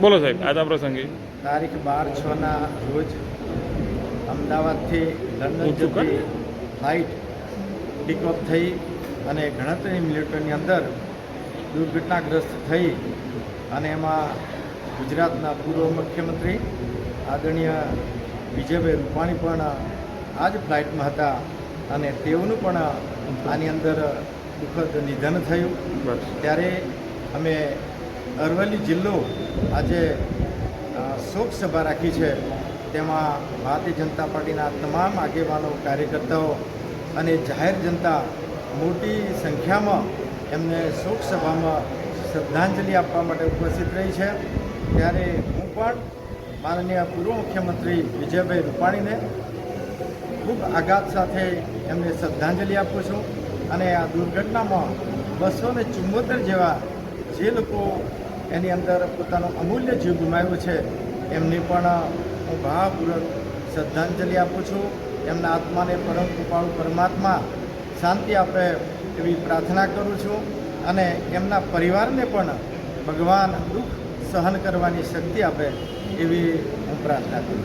બોલો સાહેબ આ પ્રસંગે તારીખ બાર છના રોજ અમદાવાદથી લંડન જતી ફ્લાઇટ પિકઅપ થઈ અને ગણતરી મિનિટોની અંદર દુર્ઘટનાગ્રસ્ત થઈ અને એમાં ગુજરાતના પૂર્વ મુખ્યમંત્રી આદરણીય વિજયભાઈ રૂપાણી પણ આ જ ફ્લાઇટમાં હતા અને તેઓનું પણ આની અંદર દુઃખદ નિધન થયું. ત્યારે અમે અરવલ્લી જિલ્લો આજે શોક સભા રાખી છે. તેમાં ભારતીય જનતા પાર્ટીના તમામ આગેવાનો, કાર્યકર્તાઓ અને જાહેર જનતા મોટી સંખ્યામાં એમને શોક સભામાં શ્રદ્ધાંજલિ આપવા માટે ઉપસ્થિત રહી છે. ત્યારે હું પણ માનનીય પૂર્વ મુખ્યમંત્રી વિજયભાઈ રૂપાણીને ખૂબ આઘાત સાથે એમને શ્રદ્ધાંજલિ આપું છું. અને આ દુર્ઘટનામાં બસો ને ચુમ્મોતેર જેવા જે લોકો એની અંદર પોતાનો અમૂલ્ય જીવ ગુમાવ્યો છે, એમને પણ હું ભાવપૂર્વક શ્રદ્ધાંજલિ આપું છું. એમના આત્માને પરમ કૃપાળુ પરમાત્મા શાંતિ આપે એવી પ્રાર્થના કરું છું અને એમના પરિવારને પણ ભગવાન દુઃખ સહન કરવાની શક્તિ આપે એવી હું પ્રાર્થના કરું